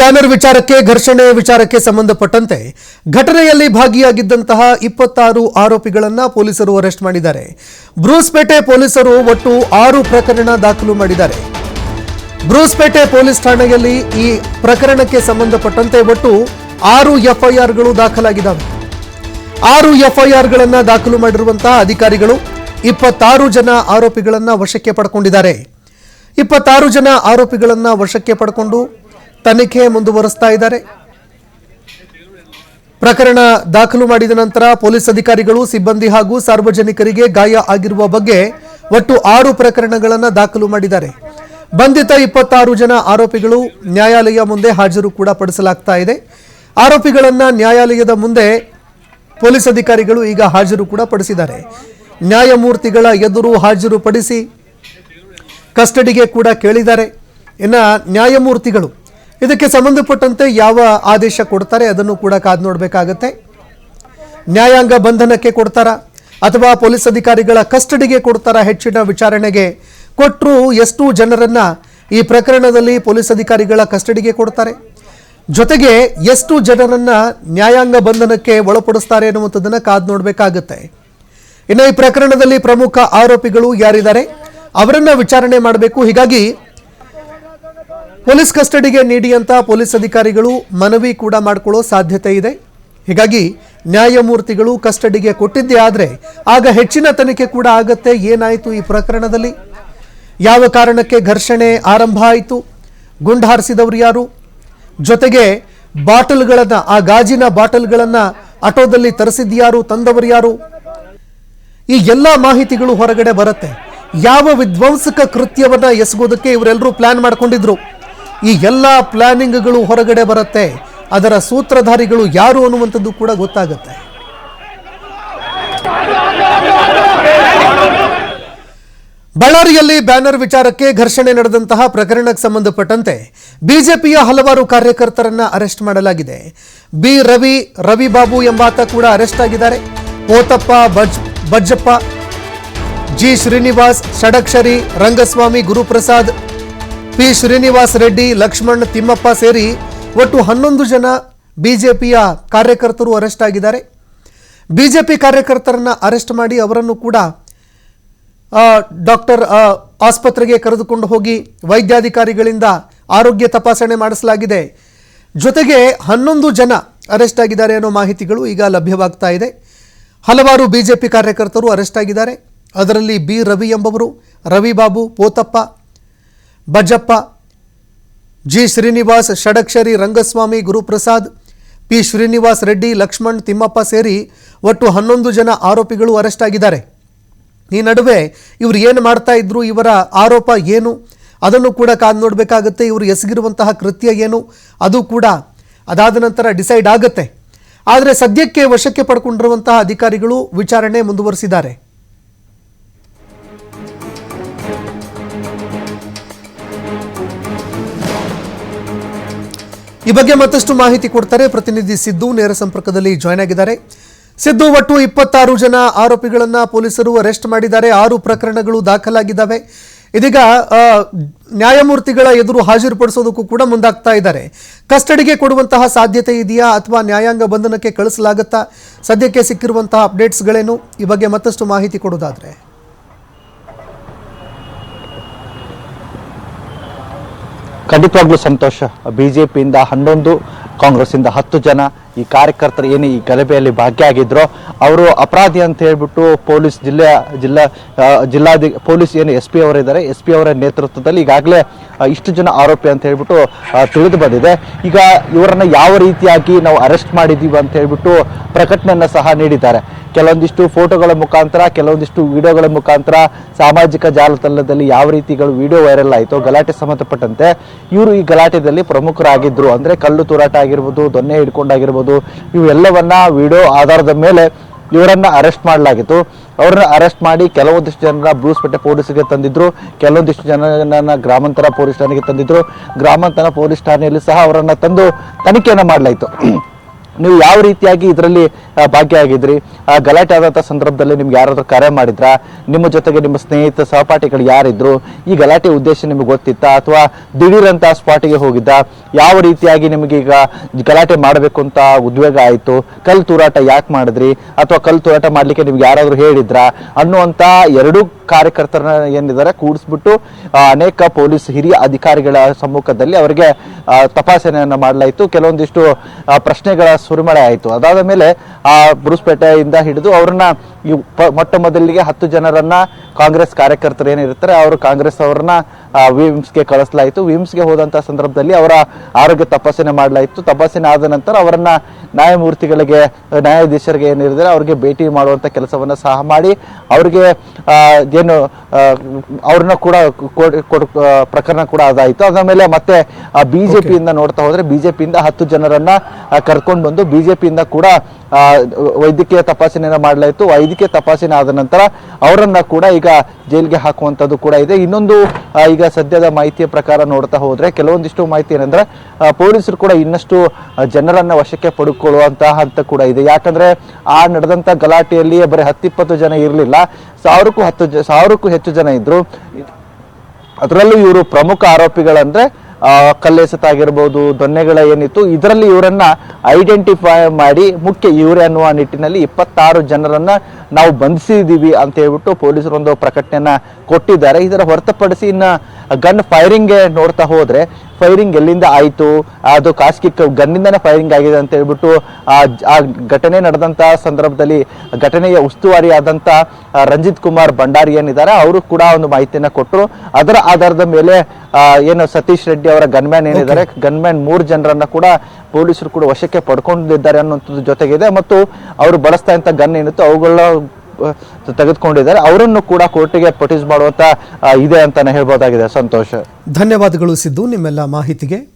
Banner ವಿಚಾರಕ್ಕೆ, ಘರ್ಷಣೆ ವಿಚಾರಕ್ಕೆ ಸಂಬಂಧಪಟ್ಟಂತೆ ಘಟನೆಯಲ್ಲಿ ಭಾಗಿಯಾಗಿದ್ದಂತಹ ಇಪ್ಪತ್ತಾರು ಆರೋಪಿಗಳನ್ನ ಪೊಲೀಸರು ಅರೆಸ್ಟ್ ಮಾಡಿದ್ದಾರೆ. ಬ್ರೂಸ್ಪೇಟೆ ಪೊಲೀಸರು ಒಟ್ಟು ಆರು ಪ್ರಕರಣ ದಾಖಲು ಮಾಡಿದ್ದಾರೆ. ಬ್ರೂಸ್ಪೇಟೆ ಪೊಲೀಸ್ ಠಾಣೆಯಲ್ಲಿ ಈ ಪ್ರಕರಣಕ್ಕೆ ಸಂಬಂಧಪಟ್ಟಂತೆ ಒಟ್ಟು ಆರು ಎಫ್ಐಆರ್ಗಳು ದಾಖಲಾಗಿದ್ದಾವೆ. ಆರು ಎಫ್ಐಆರ್ಗಳನ್ನು ದಾಖಲು ಮಾಡಿರುವಂತಹ ಅಧಿಕಾರಿಗಳು ಇಪ್ಪತ್ತಾರು ಜನ ಆರೋಪಿಗಳನ್ನ ವಶಕ್ಕೆ ಪಡ್ಕೊಂಡಿದ್ದಾರೆ. ಇಪ್ಪತ್ತಾರು ಜನ ಆರೋಪಿಗಳನ್ನು ವಶಕ್ಕೆ ಪಡ್ಕೊಂಡು ತನಿಖೆ ಮುಂದುವರಿಸ್ತಾ ಇದ್ದಾರೆ. ಪ್ರಕರಣ ದಾಖಲು ಮಾಡಿದ ನಂತರ ಪೊಲೀಸ್ ಅಧಿಕಾರಿಗಳು, ಸಿಬ್ಬಂದಿ ಹಾಗೂ ಸಾರ್ವಜನಿಕರಿಗೆ ಗಾಯ ಆಗಿರುವ ಬಗ್ಗೆ ಒಟ್ಟು ಆರು ಪ್ರಕರಣಗಳನ್ನು ದಾಖಲು ಮಾಡಿದ್ದಾರೆ. ಬಂಧಿತ ಇಪ್ಪತ್ತಾರು ಜನ ಆರೋಪಿಗಳು ನ್ಯಾಯಾಲಯ ಮುಂದೆ ಹಾಜರು ಕೂಡ ಪಡಿಸಲಾಗ್ತಾ ಇದೆ. ಆರೋಪಿಗಳನ್ನು ನ್ಯಾಯಾಲಯದ ಮುಂದೆ ಪೊಲೀಸ್ ಅಧಿಕಾರಿಗಳು ಈಗ ಹಾಜರು ಕೂಡ ಪಡಿಸಿದ್ದಾರೆ. ನ್ಯಾಯಮೂರ್ತಿಗಳ ಎದುರು ಹಾಜರು ಪಡಿಸಿ ಕಸ್ಟಡಿಗೆ ಕೂಡ ಕೇಳಿದ್ದಾರೆ. ಇನ್ನು ನ್ಯಾಯಮೂರ್ತಿಗಳು ಇದಕ್ಕೆ ಸಂಬಂಧಪಟ್ಟಂತೆ ಯಾವ ಆದೇಶ ಕೊಡ್ತಾರೆ ಅದನ್ನು ಕೂಡ ಕಾದು ನೋಡಬೇಕಾಗತ್ತೆ. ನ್ಯಾಯಾಂಗ ಬಂಧನಕ್ಕೆ ಕೊಡ್ತಾರಾ? ಅಥವಾ ಪೊಲೀಸ್ ಅಧಿಕಾರಿಗಳ ಕಸ್ಟಡಿಗೆ ಕೊಡ್ತಾರಾ ಹೆಚ್ಚಿನ ವಿಚಾರಣೆಗೆ? ಕೊಟ್ಟರು ಎಷ್ಟು ಜನರನ್ನ ಈ ಪ್ರಕರಣದಲ್ಲಿ ಪೊಲೀಸ್ ಅಧಿಕಾರಿಗಳ ಕಸ್ಟಡಿಗೆ ಕೊಡ್ತಾರೆ. ಜೊತೆಗೆ ಎಷ್ಟು ಜನರನ್ನ ನ್ಯಾಯಾಂಗ ಬಂಧನಕ್ಕೆ ಒಳಪಡಿಸ್ತಾರೆ ಅನ್ನುವಂಥದ್ದನ್ನು ಕಾದು ನೋಡಬೇಕಾಗುತ್ತೆ. ಇನ್ನು ಈ ಪ್ರಕರಣದಲ್ಲಿ ಪ್ರಮುಖ ಆರೋಪಿಗಳು ಯಾರಿದ್ದಾರೆ? ಅವರನ್ನು ವಿಚಾರಣೆ ಮಾಡಬೇಕು. ಹೀಗಾಗಿ ಪೊಲೀಸ್ ಕಸ್ಟಡಿಗೆ ನೀಡಿ ಅಂತ ಪೊಲೀಸ್ ಅಧಿಕಾರಿಗಳು ಮನವಿ ಕೂಡ ಮಾಡಿಕೊಳ್ಳೋ ಸಾಧ್ಯತೆ ಇದೆ. ಹೀಗಾಗಿ ನ್ಯಾಯಮೂರ್ತಿಗಳು ಕಸ್ಟಡಿಗೆ ಕೊಟ್ಟಿದ್ದೇ ಆದರೆ ಆಗ ಹೆಚ್ಚಿನ ತನಿಖೆ ಕೂಡ ಆಗತ್ತೆ. ಏನಾಯಿತು ಈ ಪ್ರಕರಣದಲ್ಲಿ? ಯಾವ ಕಾರಣಕ್ಕೆ ಘರ್ಷಣೆ ಆರಂಭ ಆಯಿತು? ಗುಂಡಾರಿಸಿದವರು ಯಾರು? ಜೊತೆಗೆ ಬಾಟಲ್ಗಳನ್ನು, ಆ ಗಾಜಿನ ಬಾಟಲ್ಗಳನ್ನು ಆಟೋದಲ್ಲಿ ತರಿಸಿದ್ಯಾರು ತಂದವರು ಯಾರು? ಈ ಎಲ್ಲ ಮಾಹಿತಿಗಳು ಹೊರಗಡೆ ಬರುತ್ತೆ. ಯಾವ ವಿಧ್ವಂಸಕ ಕೃತ್ಯವನ್ನು ಎಸಗೋದಕ್ಕೆ ಇವರೆಲ್ಲರೂ ಪ್ಲಾನ್ ಮಾಡ್ಕೊಂಡಿದ್ರು? ಈ ಎಲ್ಲ ಪ್ಲಾನಿಂಗ್ಗಳು ಹೊರಗಡೆ ಬರುತ್ತೆ. ಅದರ ಸೂತ್ರಧಾರಿಗಳು ಯಾರು ಅನ್ನುವಂಥದ್ದು ಕೂಡ ಗೊತ್ತಾಗುತ್ತೆ. ಬಳ್ಳಾರಿಯಲ್ಲಿ ಬ್ಯಾನರ್ ವಿಚಾರಕ್ಕೆ ಘರ್ಷಣೆ ನಡೆದಂತಹ ಪ್ರಕರಣಕ್ಕೆ ಸಂಬಂಧಪಟ್ಟಂತೆ ಬಿಜೆಪಿಯ ಹಲವಾರು ಕಾರ್ಯಕರ್ತರನ್ನ ಅರೆಸ್ಟ್ ಮಾಡಲಾಗಿದೆ. ಬಿ ರವಿ ರವಿ ಬಾಬು ಎಂಬಾತ ಕೂಡ ಅರೆಸ್ಟ್ ಆಗಿದ್ದಾರೆ. ಪೋತಪ್ಪ, ಬಜ್, ಬಜ್ಜಪ್ಪ, ಜಿ ಶ್ರೀನಿವಾಸ್, ಷಡಕ್ಷರಿ, ರಂಗಸ್ವಾಮಿ, ಗುರುಪ್ರಸಾದ್ ಪಿ ಶ್ರೀನಿವಾಸ್ ರೆಡ್ಡಿ, ಲಕ್ಷ್ಮಣ್, ತಿಮ್ಮಪ್ಪ ಸೇರಿ ಒಟ್ಟು ಹನ್ನೊಂದು ಜನ ಬಿಜೆಪಿಯ ಕಾರ್ಯಕರ್ತರು ಅರೆಸ್ಟ್ ಆಗಿದ್ದಾರೆ. ಬಿಜೆಪಿ ಕಾರ್ಯಕರ್ತರನ್ನ ಅರೆಸ್ಟ್ ಮಾಡಿ ಅವರನ್ನು ಕೂಡ ಡಾಕ್ಟರ್ ಆಸ್ಪತ್ರೆಗೆ ಕರೆದುಕೊಂಡು ಹೋಗಿ ವೈದ್ಯಾಧಿಕಾರಿಗಳಿಂದ ಆರೋಗ್ಯ ತಪಾಸಣೆ ಮಾಡಿಸಲಾಗಿದೆ. ಜೊತೆಗೆ ಹನ್ನೊಂದು ಜನ ಅರೆಸ್ಟ್ ಆಗಿದ್ದಾರೆ ಅನ್ನೋ ಮಾಹಿತಿಗಳು ಈಗ ಲಭ್ಯವಾಗ್ತಾ ಇದೆ. ಹಲವಾರು ಬಿಜೆಪಿ ಕಾರ್ಯಕರ್ತರು ಅರೆಸ್ಟ್ ಆಗಿದ್ದಾರೆ. ಅದರಲ್ಲಿ ಬಿ ರವಿ ಎಂಬವರು ರವಿ ಬಾಬು ಪೋತಪ್ಪ ಬಜ್ಜಪ್ಪ ಜಿ. ಶ್ರೀನಿವಾಸ್, ಷಡಕ್ಷರಿ, ರಂಗಸ್ವಾಮಿ, ಗುರುಪ್ರಸಾದ್, ಪಿ. ಶ್ರೀನಿವಾಸ್ ರೆಡ್ಡಿ, ಲಕ್ಷ್ಮಣ್, ತಿಮ್ಮಪ್ಪ ಸೇರಿ ಒಟ್ಟು ಹನ್ನೊಂದು ಜನ ಆರೋಪಿಗಳು ಅರೆಸ್ಟ್ ಆಗಿದ್ದಾರೆ. ಈ ನಡುವೆ ಇವರು ಏನು ಮಾಡ್ತಾ ಇದ್ರು, ಇವರ ಆರೋಪ ಏನು? ಅದನ್ನು ಕೂಡ ಕಾದು ನೋಡಬೇಕಾಗುತ್ತೆ. ಇವರು ಎಸಗಿರುವಂತಹ ಕೃತ್ಯ ಏನು? ಅದು ಕೂಡ ಅದಾದ ನಂತರ ಡಿಸೈಡ್ ಆಗುತ್ತೆ. ಆದರೆ ಸದ್ಯಕ್ಕೆ ವಶಕ್ಕೆ ಪಡ್ಕೊಂಡಿರುವಂತಹ ಅಧಿಕಾರಿಗಳು ವಿಚಾರಣೆ ಮುಂದುವರಿಸಿದ್ದಾರೆ. ಈ ಬಗ್ಗೆ ಮತ್ತಷ್ಟು ಮಾಹಿತಿ ಕೊಡ್ತಾರೆ ಪ್ರತಿನಿಧಿ ಸಿದ್ದು, ನೇರ ಸಂಪರ್ಕದಲ್ಲಿ ಜಾಯ್ನ್ ಆಗಿದ್ದಾರೆ. ಸಿದ್ದು, ಒಟ್ಟು ಇಪ್ಪತ್ತಾರು ಜನ ಆರೋಪಿಗಳನ್ನು ಪೊಲೀಸರು ಅರೆಸ್ಟ್ ಮಾಡಿದ್ದಾರೆ. ಆರು ಪ್ರಕರಣಗಳು ದಾಖಲಾಗಿದ್ದಾವೆ. ಇದೀಗ ನ್ಯಾಯಮೂರ್ತಿಗಳ ಎದುರು ಹಾಜರುಪಡಿಸೋದಕ್ಕೂ ಕೂಡ ಮುಂದಾಗ್ತಾ ಇದ್ದಾರೆ. ಕಸ್ಟಡಿಗೆ ಕೊಡುವಂತಹ ಸಾಧ್ಯತೆ ಇದೆಯಾ ಅಥವಾ ನ್ಯಾಯಾಂಗ ಬಂಧನಕ್ಕೆ ಕಳಿಸಲಾಗುತ್ತಾ? ಸದ್ಯಕ್ಕೆ ಸಿಕ್ಕಿರುವಂತಹ ಅಪ್ಡೇಟ್ಸ್ಗಳೇನು ಈ ಬಗ್ಗೆ ಮತ್ತಷ್ಟು ಮಾಹಿತಿ ಕೊಡೋದಾದ್ರೆ. ಖಂಡಿತವಾಗ್ಲೂ ಸಂತೋಷ. ಬಿಜೆಪಿಯಿಂದ ಹನ್ನೊಂದು ಕಾಂಗ್ರೆಸ್ಸಿಂದ ಹತ್ತು ಜನ. ಈ ಕಾರ್ಯಕರ್ತರು ಏನು ಈ ಗಲಭೆಯಲ್ಲಿ ಭಾಗಿಯಾಗಿದ್ರೋ, ಅವರು ಅಪರಾಧಿ ಅಂತ ಹೇಳ್ಬಿಟ್ಟು ಪೊಲೀಸ್ ಜಿಲ್ಲೆಯ ಜಿಲ್ಲಾ ಜಿಲ್ಲಾಧಿ, ಪೊಲೀಸ್ ಏನು ಎಸ್ ಪಿ ಅವರಿದ್ದಾರೆ ಎಸ್ ಪಿ ಅವರ ನೇತೃತ್ವದಲ್ಲಿ ಈಗಾಗಲೇ ಇಷ್ಟು ಜನ ಆರೋಪಿ ಅಂತ ಹೇಳ್ಬಿಟ್ಟು ತಿಳಿದು ಬಂದಿದೆ. ಈಗ ಇವರನ್ನ ಯಾವ ರೀತಿಯಾಗಿ ನಾವು ಅರೆಸ್ಟ್ ಮಾಡಿದ್ದೀವಿ ಅಂತ ಹೇಳ್ಬಿಟ್ಟು ಪ್ರಕಟಣೆಯನ್ನು ಸಹ ನೀಡಿದ್ದಾರೆ. ಕೆಲವೊಂದಿಷ್ಟು ಫೋಟೋಗಳ ಮುಖಾಂತರ, ಕೆಲವೊಂದಿಷ್ಟು ವಿಡಿಯೋಗಳ ಮುಖಾಂತರ ಸಾಮಾಜಿಕ ಜಾಲತಾಣದಲ್ಲಿ ಯಾವ ರೀತಿಗಳು ವಿಡಿಯೋ ವೈರಲ್ ಆಯಿತು, ಗಲಾಟೆ ಸಂಬಂಧಪಟ್ಟಂತೆ, ಇವರು ಈ ಗಲಾಟೆಯಲ್ಲಿ ಪ್ರಮುಖರಾಗಿದ್ದರು ಅಂದರೆ ಕಲ್ಲು ತೂರಾಟ ಆಗಿರ್ಬೋದು, ದೊನ್ನೆ ಹಿಡ್ಕೊಂಡಾಗಿರ್ಬೋದು ಇವೆಲ್ಲವನ್ನ ವಿಡಿಯೋ ಆಧಾರದ ಮೇಲೆ ಇವರನ್ನ ಅರೆಸ್ಟ್ ಮಾಡಲಾಗಿತ್ತು. ಅವರನ್ನ ಅರೆಸ್ಟ್ ಮಾಡಿ ಕೆಲವೊಂದಿಷ್ಟು ಜನರ ಬ್ರೂಸ್ಪೇಟೆ ಪೊಲೀಸರಿಗೆ ತಂದಿದ್ರು. ಕೆಲವೊಂದಿಷ್ಟು ಜನರನ್ನ ಗ್ರಾಮಾಂತರ ಪೊಲೀಸ್ ಠಾಣೆಗೆ ತಂದಿದ್ರು. ಗ್ರಾಮಾಂತರ ಪೊಲೀಸ್ ಠಾಣೆಯಲ್ಲಿ ಸಹ ಅವರನ್ನ ತಂದು ತನಿಖೆಯನ್ನ ಮಾಡಲಾಯಿತು. ನೀವು ಯಾವ ರೀತಿಯಾಗಿ ಇದರಲ್ಲಿ ಭಾಗಿಯಾಗಿದ್ರಿ? ಗಲಾಟೆ ಆದಂಥ ಸಂದರ್ಭದಲ್ಲಿ ನಿಮ್ಗೆ ಯಾರಾದ್ರೂ ಕರೆ ಮಾಡಿದ್ರಾ? ನಿಮ್ಮ ಜೊತೆಗೆ ನಿಮ್ಮ ಸ್ನೇಹಿತ ಸಹಪಾಠಿಗಳು ಯಾರಿದ್ರು? ಈ ಗಲಾಟೆ ಉದ್ದೇಶ ನಿಮಗೆ ಗೊತ್ತಿತ್ತಾ? ಅಥವಾ ದಿಢೀರಂತ ಸ್ಪಾಟಿಗೆ ಹೋಗಿದ್ದ? ಯಾವ ರೀತಿಯಾಗಿ ನಿಮಗೆ ಈಗ ಗಲಾಟೆ ಮಾಡಬೇಕು ಅಂತ ಉದ್ವೇಗ ಆಯಿತು? ಕಲ್ ತೂರಾಟ ಯಾಕೆ ಮಾಡಿದ್ರಿ? ಅಥವಾ ಕಲ್ ತೂರಾಟ ಮಾಡ್ಲಿಕ್ಕೆ ನಿಮ್ಗೆ ಯಾರಾದರೂ ಹೇಳಿದ್ರಾ? ಅನ್ನುವಂತ ಎರಡು ಕಾರ್ಯಕರ್ತರನ್ನ ಏನಿದ್ದಾರೆ ಕೂಡಿಸ್ಬಿಟ್ಟು ಅನೇಕ ಪೊಲೀಸ್ ಹಿರಿಯ ಅಧಿಕಾರಿಗಳ ಸಮ್ಮುಖದಲ್ಲಿ ಅವರಿಗೆ ತಪಾಸಣೆಯನ್ನು ಮಾಡಲಾಯಿತು. ಕೆಲವೊಂದಿಷ್ಟು ಪ್ರಶ್ನೆಗಳ ಸುರಿಮಳೆ ಆಯಿತು. ಅದಾದ ಮೇಲೆ, ಆ, ಬುರುಸ್ಪೇಟೆಯಿಂದ ಹಿಡಿದು ಅವ್ರನ್ನ ಈ ಪ- ಮೊಟ್ಟ ಮೊದಲಿಗೆ ಹತ್ತು ಜನರನ್ನ ಕಾಂಗ್ರೆಸ್ ಕಾರ್ಯಕರ್ತರು ಏನಿರ್ತಾರೆ ಅವರು ಕಾಂಗ್ರೆಸ್ ಅವರನ್ನ ವಿಮ್ಸ್ಗೆ ಕಳಿಸಲಾಯಿತು. ವಿಮ್ಸ್ಗೆ ಹೋದಂತ ಸಂದರ್ಭದಲ್ಲಿ ಅವರ ಆರೋಗ್ಯ ತಪಾಸಣೆ ಮಾಡಲಾಯಿತು. ತಪಾಸಣೆ ಆದ ನಂತರ ಅವರನ್ನ ನ್ಯಾಯಮೂರ್ತಿಗಳಿಗೆ ನ್ಯಾಯಾಧೀಶರಿಗೆ ಏನಿರಿದ್ರೆ ಅವ್ರಿಗೆ ಭೇಟಿ ಮಾಡುವಂತ ಕೆಲಸವನ್ನ ಸಹ ಮಾಡಿ ಅವ್ರಿಗೆ ಏನು ಅವ್ರನ್ನ ಕೂಡ ಕೊಡ್- ಕೊಡ್- ಪ್ರಕರಣ ಕೂಡ ಅದಾಯಿತು. ಅದಾದ್ಮೇಲೆ ಮತ್ತೆ ಬಿಜೆಪಿಯಿಂದ ನೋಡ್ತಾ ಹೋದ್ರೆ ಬಿಜೆಪಿಯಿಂದ ಹತ್ತು ಜನರನ್ನ ಕರ್ಕೊಂಡು ಬಂದು ಬಿಜೆಪಿಯಿಂದ ಕೂಡ ಆ, ವೈದ್ಯಕೀಯ ತಪಾಸಣೆಯನ್ನು ಮಾಡಲಾಯಿತು. ವೈದ್ಯಕೀಯ ತಪಾಸಣೆ ಆದ ನಂತರ ಅವರನ್ನು ಕೂಡ ಈಗ ಜೈಲಿಗೆ ಹಾಕುವಂತದ್ದು ಕೂಡ ಇದೆ. ಇನ್ನೊಂದು ಈಗ ಸದ್ಯದ ಮಾಹಿತಿಯ ಪ್ರಕಾರ ನೋಡ್ತಾ ಹೋದರೆ ಕೆಲವೊಂದಿಷ್ಟು ಮಾಹಿತಿ ಏನಂದ್ರೆ ಪೊಲೀಸರು ಕೂಡ ಇನ್ನಷ್ಟು ಜನರನ್ನು ವಶಕ್ಕೆ ಪಡ್ಕೊಳ್ಳುವಂತಹ ಹಂತ ಕೂಡ ಇದೆ. ಯಾಕಂದ್ರೆ ಆ ನಡೆದಂತ ಗಲಾಟೆಯಲ್ಲಿ ಬರೀ ಹತ್ತಿಪ್ಪತ್ತು ಜನ ಇರಲಿಲ್ಲ. ಸಾವಿರಕ್ಕೂ ಹತ್ತು ಸಾವಿರಕ್ಕೂ ಹೆಚ್ಚು ಜನ ಇದ್ದರು ಅದರಲ್ಲೂ ಇವರು ಪ್ರಮುಖ ಆರೋಪಿಗಳಂದ್ರೆ ಆ, ಕಲ್ಲೆಸೆತ ಆಗಿರ್ಬೋದು ದೊನ್ನೆಗಳ ಏನಿತ್ತು ಇದರಲ್ಲಿ ಇವರನ್ನ ಐಡೆಂಟಿಫೈ ಮಾಡಿ ಮುಖ್ಯ ಇವರೇ ಅನ್ನುವ ನಿಟ್ಟಿನಲ್ಲಿ ಇಪ್ಪತ್ತಾರು ಜನರನ್ನ ನಾವು ಬಂಧಿಸಿದ್ದೀವಿ ಅಂತ ಹೇಳ್ಬಿಟ್ಟು ಪೊಲೀಸರು ಒಂದು ಪ್ರಕಟಣೆಯನ್ನ ಕೊಟ್ಟಿದ್ದಾರೆ. ಇದರ ಹೊರತುಪಡಿಸಿ ಇನ್ನ ಗನ್ ಫೈರಿಂಗ್ಗೆ ನೋಡ್ತಾ ಹೋದ್ರೆ ಫೈರಿಂಗ್ ಎಲ್ಲಿಂದ ಆಯಿತು? ಅದು ಖಾಸಗಿ ಗನ್ನಿಂದನೇ ಫೈರಿಂಗ್ ಆಗಿದೆ ಅಂತ ಹೇಳ್ಬಿಟ್ಟು ಆ ಘಟನೆ ನಡೆದಂತ ಸಂದರ್ಭದಲ್ಲಿ ಘಟನೆಯ ಉಸ್ತುವಾರಿ ಆದಂತ ರಂಜಿತ್ ಕುಮಾರ್ ಭಂಡಾರಿ ಏನಿದ್ದಾರೆ ಅವರು ಕೂಡ ಒಂದು ಮಾಹಿತಿಯನ್ನ ಕೊಟ್ಟರು. ಅದರ ಆಧಾರದ ಮೇಲೆ ಏನು ಸತೀಶ್ ರೆಡ್ಡಿ ಅವರ ಗನ್ಮ್ಯಾನ್ ಏನಿದ್ದಾರೆ ಗನ್ಮ್ಯಾನ್ ಮೂರು ಜನರನ್ನ ಕೂಡ ಪೊಲೀಸರು ಕೂಡ ವಶಕ್ಕೆ ಪಡ್ಕೊಂಡಿದ್ದಾರೆ ಅನ್ನುವಂಥದ್ದು ಜೊತೆಗಿದೆ. ಮತ್ತು ಅವರು ಬಳಸ್ತಾ ಇದ್ದ ಗನ್ ಏನಿತ್ತು ಅವುಗಳ ತೆಗೆದುಕೊಂಡಿದ್ದಾರೆ. ಅವರನ್ನು ಕೂಡ ಕೋರ್ಟಿಗೆ ಪ್ರೊಡ್ಯೂಸ್ ಮಾಡುವಂತ ಇದೆ ಅಂತಾನೆ ಹೇಳ್ಬೋದಾಗಿದೆ. ಸಂತೋಷ. ಧನ್ಯವಾದಗಳು ಸಿದ್ದು ನಿಮ್ಮೆಲ್ಲ ಮಾಹಿತಿಗೆ.